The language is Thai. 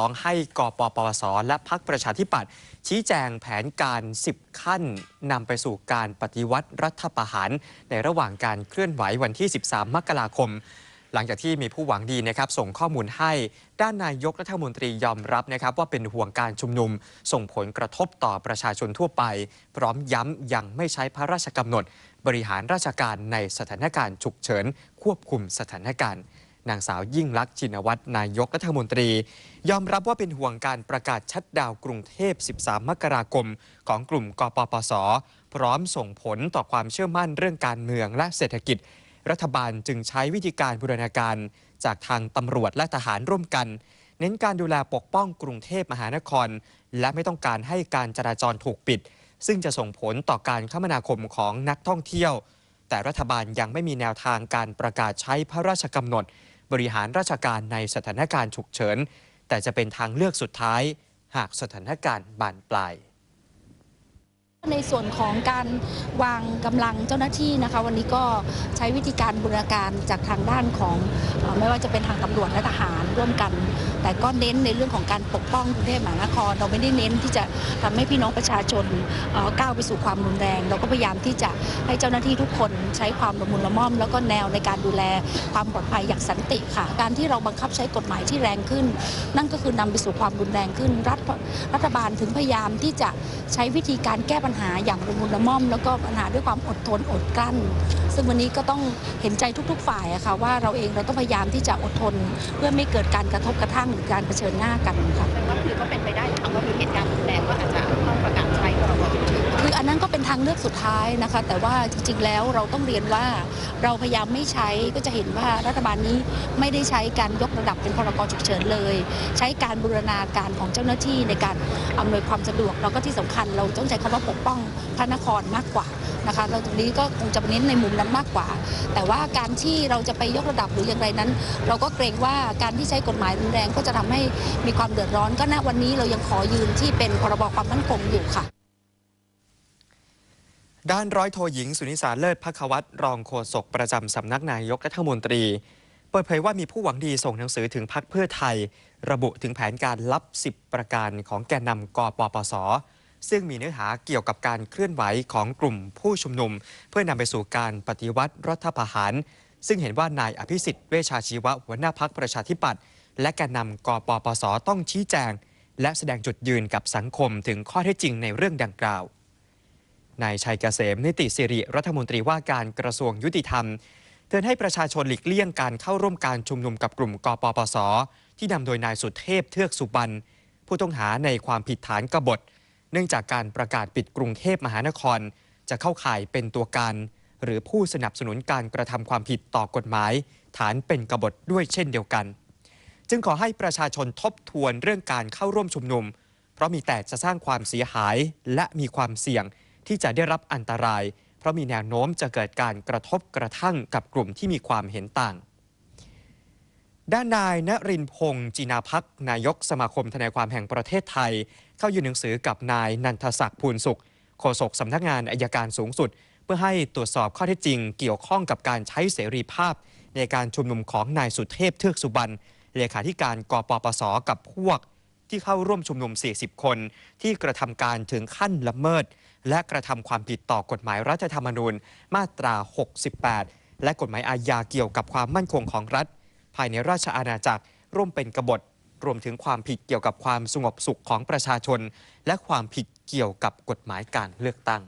ร้องให้กปปส และพักประชาธิปัตย์ชี้แจงแผนการ 10 ขั้นนำไปสู่การปฏิวัติรัฐประหาร ในระหว่างการเคลื่อนไหววันที่ 13 มกราคม หลังจากที่มีผู้หวังดีนะครับ ส่งข้อมูลให้ด้านนายกรัฐมนตรียอมรับนะครับ ว่าเป็นห่วงการชุมนุม ส่งผลกระทบต่อประชาชนทั่วไป พร้อมย้ำยังไม่ใช้พระราชกำหนด บริหารราชการในสถานการณ์ฉุกเฉิน ควบคุมสถานการณ์ นางสาวยิ่งลักษณ์ชินวัตรนายกรัฐมนตรี ยอมรับว่าเป็นห่วงการประกาศชัดดาวกรุงเทพ 13 มกราคม ของกลุ่มกปปส พร้อมส่งผลต่อความเชื่อมั่นเรื่องการเมืองและเศรษฐกิจ รัฐบาลจึงใช้วิธีการบูรณาการ จากทางตำรวจและทหารร่วมกัน เน้นการดูแลปกป้องกรุงเทพมหานคร และไม่ต้องการให้การจราจรถูกปิด ซึ่งจะส่งผลต่อการคมนาคมของนักท่องเที่ยว แต่รัฐบาลยังไม่มีแนวทางการประกาศใช้พระราชกำหนด บริหารราชการในสถานการณ์ฉุกเฉิน แต่จะเป็นทางเลือกสุดท้าย หากสถานการณ์บานปลาย ในส่วนของการวางกำลังเจ้าหน้าที่นะคะ วันนี้ก็ใช้วิธีการบูรณาการจากทางด้านของไม่ว่าจะเป็นทางตำรวจและทหารร่วมกัน แต่ก็เน้นในเรื่องของการปกป้องกรุงเทพมหานคร เราไม่ได้เน้นที่จะทำให้พี่น้องประชาชนก้าวไปสู่ความรุนแรง เราก็พยายามที่จะให้เจ้าหน้าที่ทุกคนใช้ความละมุนละม่อม แล้วก็แนวในการดูแลความปลอดภัยอย่างสันติค่ะ การที่เราบังคับใช้กฎหมายที่แรงขึ้น นั่นก็คือนำไปสู่ความรุนแรงขึ้นรัฐรัฐบาลถึงพยายามที่จะใช้วิธีการแก้ปัญหาอย่างละมุนละม่อม แล้วก็ปัญหาด้วยความอดทนอดกลั้น ซึ่งวันนี้ก็ต้องเห็นใจทุก ๆ ฝ่ายอะค่ะว่าเราเองเราต้องพยายามที่จะอดทน เพื่อไม่เกิดการกระทบกระทั่งหรือการเผชิญหน้ากันค่ะก็คือก็เป็นไปได้ค่ะว่ามีเหตุการณ์รุนแรงก็อาจจะต้องประกาางเลือกสุดท้ายนะคะ แต่ว่าจริงๆแล้วเราต้องเรียนว่าเราพยายามไม่ใช้ก็จะเห็นว่ารัฐบาลนี้ไม่ได้ใช้การยกระดับเป็นพรกฉุกเฉินเลย ใช้การบูรณาการของเจ้าหน้าที่ในการอำนวยความสะดวกแล้วก็ที่สำคัญเราต้องใช้คำว่าปกป้องพระนครมากกว่านะคะเราตรงนี้ก็คงจะเน้นในมุมนั้นมากกว่า แต่ว่าการที่เราจะไปยกระดับหรืออย่างไรนั้น เราก็เกรงว่าการที่ใช้กฎหมายรุนแรงก็จะทำให้มีความเดือดร้อนก็ณวันนี้เรายังขอยืนที่เป็นพรบความมั่นคงอยู่ค่ะ ด้านร้อยโทหญิง สุนิสาเลิศพักวัตรรองโฆษกประจำสำนักนายกรัฐมนตรี เปิดเผยว่ามีผู้หวังดีส่งหนังสือถึงพักเพื่อไทย ระบุถึงแผนการลับ 10 ประการของแกนนำกปปส ซึ่งมีเนื้อหาเกี่ยวกับการเคลื่อนไหวของกลุ่มผู้ชุมนุม เพื่อนำไปสู่การปฏิวัติรัฐประหาร ซึ่งเห็นว่านายอภิสิทธิ์เวชชาชีวะหัวหน้าพักประชาธิปัตย์และแกนนำกปปสต้องชี้แจง และแสดงจุดยืนกับสังคมถึงข้อเท็จจริงในเรื่องดังกล่าว นายชัยเกษมนิติสิริรัฐมนตรีว่าการกระทรวงยุติธรรม เตือนให้ประชาชนหลีกเลี่ยงการเข้าร่วมการชุมนุมกับกลุ่มกปปส ที่นำโดยนายสุเทพเทือกสุบรรณผู้ต้องหาในความผิดฐานกบฏ เนื่องจากการประกาศปิดกรุงเทพมหานคร จะเข้าข่ายเป็นตัวการ หรือผู้สนับสนุนการกระทำความผิดต่อกฎหมาย ฐานเป็นกบฏด้วยเช่นเดียวกัน จึงขอให้ประชาชนทบทวนเรื่องการเข้าร่วมชุมนุม เพราะมีแต่จะสร้างความเสียหายและมีความเสี่ยง ที่จะได้รับอันตราย เพราะมีแนวโน้มจะเกิดการกระทบกระทั่งกับกลุ่มที่มีความเห็นต่าง ด้านนายณรินพงศ์จีนาพักนายกสมาคมทนายความแห่งประเทศไทย เข้ายื่นหนังสือกับนายนันทศักดิ์ภูลสุขโฆษกสำนักงานอายการสูงสุด เพื่อให้ตรวจสอบข้อเท็จจริง เกี่ยวข้องกับการใช้เสรีภาพ ในการชุมนุมของนายสุเทพเทือกสุบรรณเลขาธิการกปปสกับพวก ที่เข้าร่วมชุมนุม 40 คน ที่กระทำการถึงขั้นละเมิด และกระทำความผิดต่อกฎหมายรัฐธรรมนูญมาตรา 68 และกฎหมายอาญาเกี่ยวกับความมั่นคงของรัฐ ภายในราชอาณาจักรร่วมเป็นกบฏรวมถึงความผิดเกี่ยวกับความสงบสุขของประชาชน และความผิดเกี่ยวกับกฎหมายการเลือกตั้ง